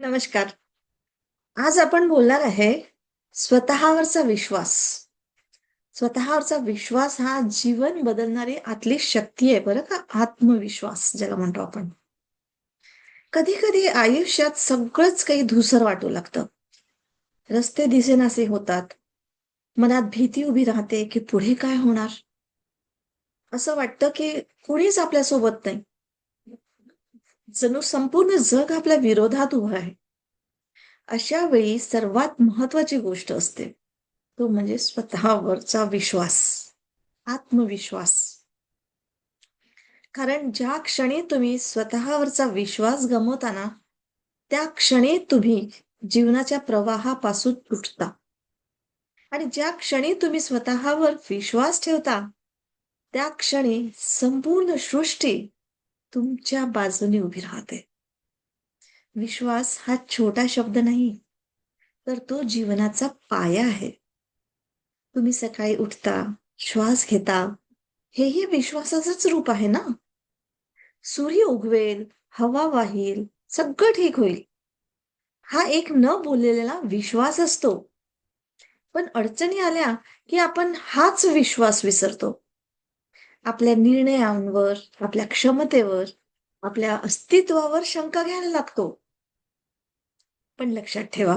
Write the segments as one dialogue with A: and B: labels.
A: नमस्कार. आज आपण बोलणार आहे स्वतःवरचा विश्वास. स्वतःवरचा विश्वास हा जीवन बदलणारी आतली शक्ती आहे बरं का? आत्मविश्वास ज्याला म्हणतो आपण. कधी कधी आयुष्यात सगळंच काही धुसर वाटू लागतं. रस्ते दिसेनासे होतात. मनात भीती उभी राहते की पुढे काय होणार? असं वाटतं की कुणीच आपल्यासोबत नाही. जणू संपूर्ण जग आपल्या विरोधात उभं आहे. अशा वेळी सर्वात महत्वाची गोष्ट असते. तो म्हणजे स्वतःवरचा विश्वास. आत्मविश्वास. कारण ज्या क्षणी तुम्ही स्वतःवरचा विश्वास गमवताना त्या क्षणी तुम्ही जीवनाच्या प्रवाहापासून तुटता. आणि ज्या क्षणी तुम्ही स्वतःवर विश्वास ठेवता त्या क्षणी संपूर्ण सृष्टी तुमच्या बाजूने उभी राहते. विश्वास हा छोटा शब्द नाही तर तो जीवनाचा पाया आहे. तुम्ही सकाळी उठता श्वास घेता हेही विश्वासाचंच रूप आहे ना? सूर्य उगवेल हवा वाहील सगळं ठीक होईल. हा एक न बोललेला विश्वास असतो. पण अडचणी आल्या की आपण हाच विश्वास विसरतो. आपल्या निर्णयांवर आपल्या क्षमतेवर आपल्या अस्तित्वावर शंका घ्यायला लागतो. पण लक्षात ठेवा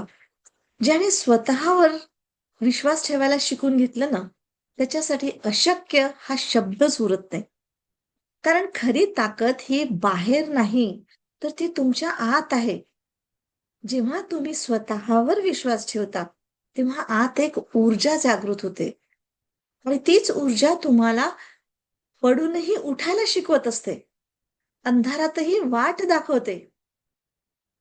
A: ज्याने स्वतःवर विश्वास ठेवायला शिकून घेतलं ना त्याच्यासाठी अशक्य हा शब्दच उरत नाही. कारण खरी ताकद ही बाहेर नाही तर ती तुमच्या आत आहे. जेव्हा तुम्ही स्वतःवर विश्वास ठेवता तेव्हा आत एक ऊर्जा जागृत होते. आणि तीच ऊर्जा तुम्हाला पडूनही उठायला शिकवत असते. अंधारातही वाट दाखवते.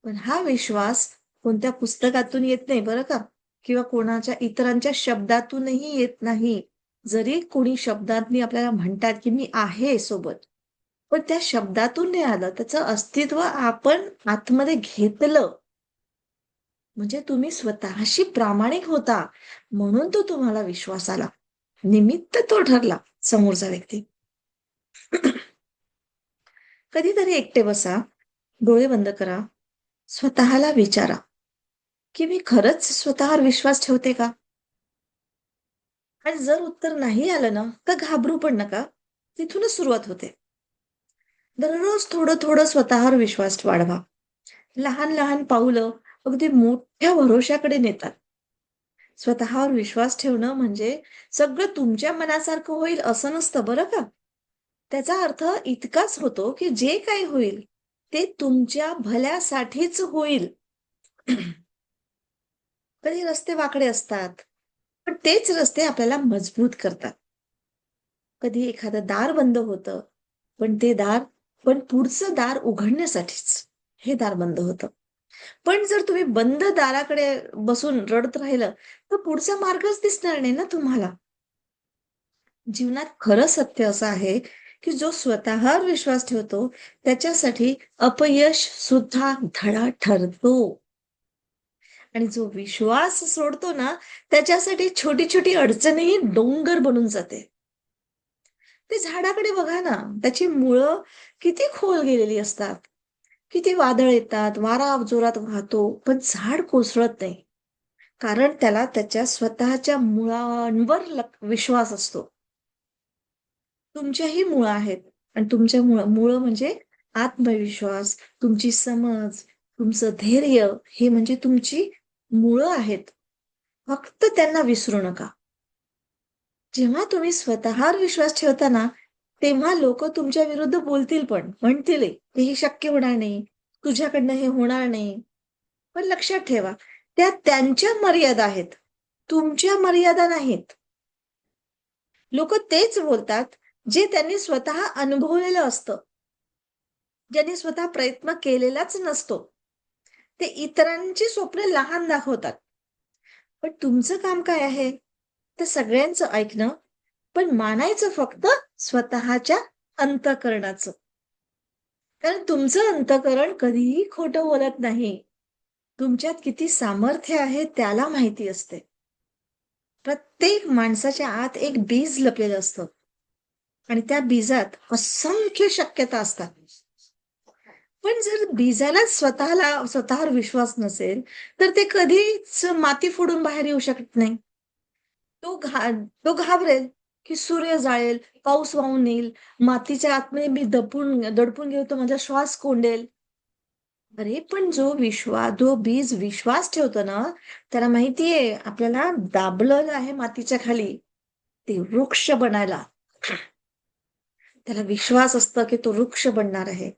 A: पण हा विश्वास कोणत्या पुस्तकातून येत नाही बरं का? किंवा कोणाच्या इतरांच्या शब्दातूनही येत नाही. जरी कोणी शब्दांनी आपल्याला म्हणतात की मी आहे सोबत पण त्या शब्दातून नाही आलं. त्याचं अस्तित्व आपण आतमध्ये घेतलं. म्हणजे तुम्ही स्वतःशी प्रामाणिक होता म्हणून तो तुम्हाला विश्वास आला. निमित्त तो ठरला समोरचा व्यक्ती. कधीतरी एकटे बसा डोळे बंद करा स्वतःला विचारा की मी खरंच स्वतःवर विश्वास ठेवते का? आणि जर उत्तर नाही आलं ना तर घाबरू पण नका. तिथूनच सुरुवात होते. दररोज थोडं थोडं स्वतःवर विश्वास वाढवा. लहान लहान पावलं अगदी मोठ्या भरोशाकडे नेतात. स्वतःवर विश्वास ठेवणं म्हणजे सगळं तुमच्या मनासारखं होईल असं नसतं बरं का? त्याचा अर्थ इतकाच होतो की जे काही होईल ते तुमच्या भल्यासाठीच होईल. कधी रस्ते वाकडे असतात. पण तेच रस्ते आपल्याला मजबूत करतात. कधी एखादं दार बंद होतं पण ते दार पण पुढचं दार उघडण्यासाठीच हे दार बंद होतं. पण जर तुम्ही बंद दाराकडे बसून रडत राहिलं तर पुढचा मार्गच दिसणार नाही ना तुम्हाला. जीवनात खरं सत्य असं आहे की जो स्वतःवर विश्वास ठेवतो त्याच्यासाठी अपयश सुद्धा धडा ठरतो. आणि जो विश्वास सोडतो ना त्याच्यासाठी छोटी छोटी अडचणही डोंगर बनून जाते. ते झाडाकडे बघा ना त्याची मुळं किती खोल गेलेली असतात. किती वादळ येतात वारा जोरात वाहतो पण झाड कोसळत नाही. कारण त्याला त्याच्या स्वतःच्या मुळांवर विश्वास असतो. तुमच्याही मुळं आहेत. आणि तुमच्या मुळ मुळं म्हणजे आत्मविश्वास तुमची समज तुमचं धैर्य हे म्हणजे तुमची मुळं आहेत. फक्त त्यांना विसरू नका. जेव्हा तुम्ही स्वतःवर विश्वास ठेवता तेव्हा लोक तुमच्या विरुद्ध बोलतील पण म्हणतील ते हे शक्य होणार नाही. तुझ्याकडनं हे होणार नाही. पण लक्षात ठेवा त्या त्यांच्या मर्यादा आहेत. तुमच्या मर्यादा नाहीत. लोक तेच बोलतात जे त्यांनी स्वतः अनुभवलेलं असतं ज्यांनी स्वतः प्रयत्न केलेलाच नसतो ते इतरांची स्वप्न लहान दाखवतात. पण तुमचं काम काय आहे? ते सगळ्यांचं ऐकणं पण मानायचं फक्त स्वतःच्या अंतकरणाचं. कारण तुमचं अंतकरण कधीही खोटं बोलत नाही. तुमच्यात किती सामर्थ्य आहे त्याला माहिती असते. प्रत्येक माणसाच्या आत एक बीज लपलेलं असतं. आणि त्या बीजात असंख्य शक्यता असतात. पण जर बीजाला स्वतःला स्वतःवर विश्वास नसेल तर ते कधीच माती फोडून बाहेर येऊ शकत नाही. तो घा तो घाबरेल की सूर्य जाळेल पाऊस वाहून येईल मातीच्या आतमध्ये मी दपून दडपून घेऊ तर माझा श्वास कोंडेल. अरे पण जो विश्वास जो बीज विश्वास ठेवतो ना त्याला माहितीये आपल्याला दाबलेलं आहे मातीच्या खाली. ते वृक्ष बनायला. त्याला विश्वास असतं की तो वृक्ष बनणार आहे.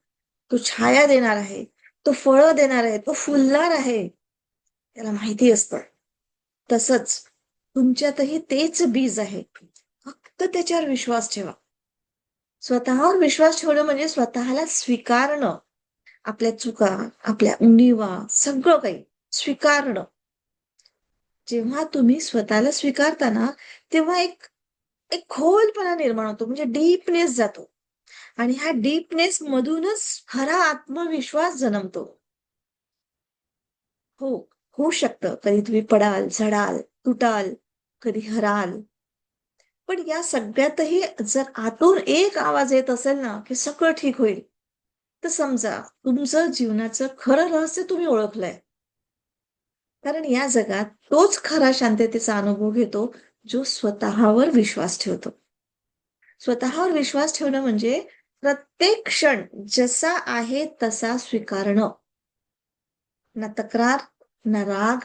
A: तो छाया देणार आहे. तो फळं देणार आहे. तो फुलणार आहे. त्याला माहिती असतं. तसंच तुमच्यातही तेच बीज आहे. फक्त त्याच्यावर विश्वास ठेवा. स्वतःवर विश्वास ठेवणं म्हणजे स्वतःला स्वीकारणं. आपल्या चुका आपल्या उणीवा सगळं काही स्वीकारणं. जेव्हा तुम्ही स्वतःला स्वीकारताना तेव्हा एक एक खोलपणा निर्माण होतो म्हणजे डीपनेस जातो. आणि ह्या डीपनेस मधूनच खरा आत्मविश्वास जन्मतो. हो होऊ शकतं. कधी तुम्ही पडाल झडाल तुटाल कधी हराल. पण या सगळ्यातही जर आतून एक आवाज येत असेल ना की सगळं ठीक होईल तर समजा तुमचं जीवनाचं खरं रहस्य तुम्ही ओळखलंय. कारण या जगात तोच खरा शांततेचा अनुभव घेतो जो स्वतःवर विश्वास ठेवतो. स्वतःवर विश्वास ठेवणं म्हणजे प्रत्येक क्षण जसा आहे तसा स्वीकारणं. ना तक्रार ना राग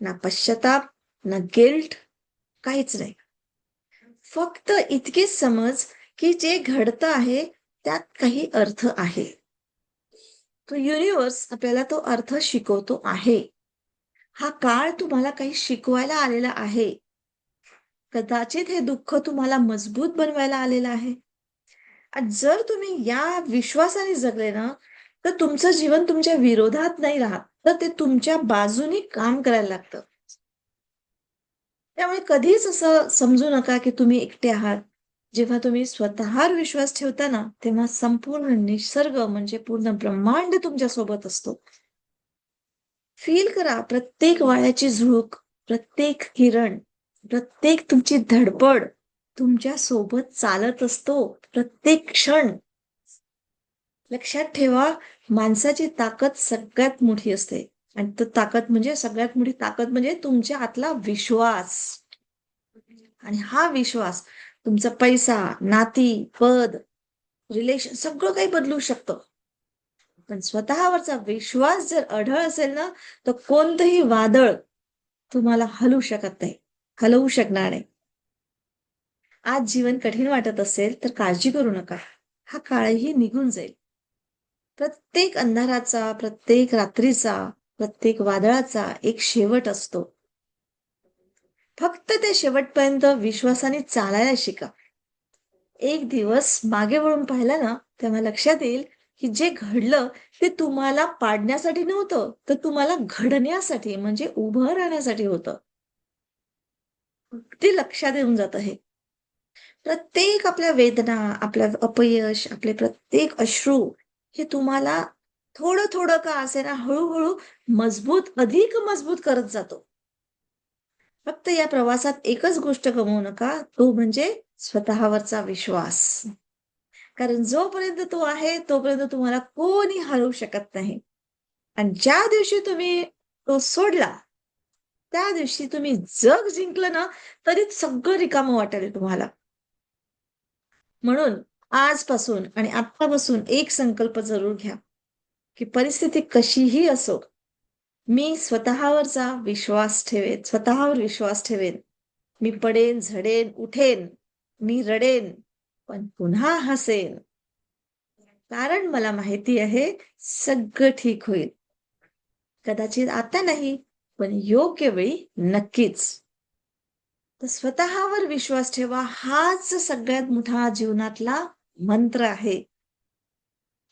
A: ना पश्चाताप ना गिल्ट काहीच नाही. फक्त इतके समज की जे घडतं आहे त्यात काही अर्थ आहे. तो युनिवर्स आपल्याला तो अर्थ शिकवतो आहे. हा काळ तुम्हाला काही शिकवायला आलेला आहे. कदाचित हे दुःख तुम्हाला मजबूत बनवायला आलेलं आहे. आणि जर तुम्ही या विश्वासाने जगले ना तर तुमचं जीवन तुमच्या विरोधात नाही राहत तर ते तुमच्या बाजूने काम करायला लागतं. त्यामुळे कधीच असं समजू नका की तुम्ही एकटे आहात. जेव्हा तुम्ही स्वतःवर विश्वास ठेवता ना तेव्हा संपूर्ण निसर्ग म्हणजे पूर्ण ब्रह्मांड तुमच्यासोबत असतो. फील करा प्रत्येक वाळ्याची झुळूक प्रत्येक किरण प्रत्येक तुमची धडपड तुमच्यासोबत चालत असतो. प्रत्येक क्षण. लक्षात ठेवा माणसाची ताकद सगळ्यात मोठी असते. आणि तो ताकद म्हणजे सगळ्यात मोठी ताकद म्हणजे तुमच्या आतला विश्वास. आणि हा विश्वास तुमचा पैसा नाती पद रिलेशन सगळं काही बदलू शकतं. पण स्वतःवरचा विश्वास जर अढळ असेल ना तर कोणतंही वादळ तुम्हाला हलू शकत नाही. हलवू शकणार नाही. आज जीवन कठीण वाटत असेल तर काळजी करू नका. हा काळही निघून जाईल. प्रत्येक अंधाराचा प्रत्येक रात्रीचा प्रत्येक वादळाचा एक शेवट असतो. फक्त त्या शेवटपर्यंत विश्वासाने चालायला शिका. एक दिवस मागे वळून पाहिला ना तेव्हा लक्षात येईल की जे घडलं ते तुम्हाला पाडण्यासाठी नव्हतं तर तुम्हाला घडण्यासाठी म्हणजे उभं राहण्यासाठी होतं. ते लक्षात येऊन जात आहे. प्रत्येक आपल्या वेदना आपल्या अपयश आपले प्रत्येक अश्रू हे तुम्हाला थोडं थोडं का असे ना हळूहळू मजबूत अधिक मजबूत करत जातो. फक्त या प्रवासात एकच गोष्ट गमवू नका तो म्हणजे स्वतःवरचा विश्वास. कारण जोपर्यंत तो आहे तोपर्यंत तुम्हाला कोणी हरवू शकत नाही. आणि ज्या दिवशी तुम्ही तो सोडला त्या दिवशी तुम्ही जग जिंकलं ना तरी सगळं रिकामं वाटेल तुम्हाला. म्हणून आजपासून आणि आत्तापासून एक संकल्प जरूर घ्या की परिस्थिती कशीही असो मी स्वतःवरचा विश्वास ठेवेन स्वतःवर विश्वास ठेवेन. मी पडेन झडेन उठेन मी रडेन पण पुन्हा हसेन. कारण मला माहिती आहे सगळं ठीक होईल. कदाचित आता नाही पण योग्य वेळी नक्कीच. तर स्वतःवर विश्वास ठेवा हाच सगळ्यात मोठा जीवनातला मंत्र आहे.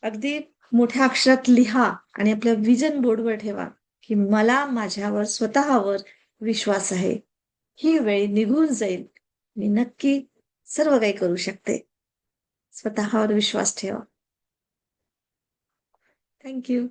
A: अगदी मोठ्या अक्षरात लिहा आणि आपल्या विजन बोर्डवर ठेवा की मला माझ्यावर स्वतःवर विश्वास आहे. ही वेळ निघून जाईल. मी नक्की सर्व काही करू शकते. स्वतःवर विश्वास ठेवा. थँक्यू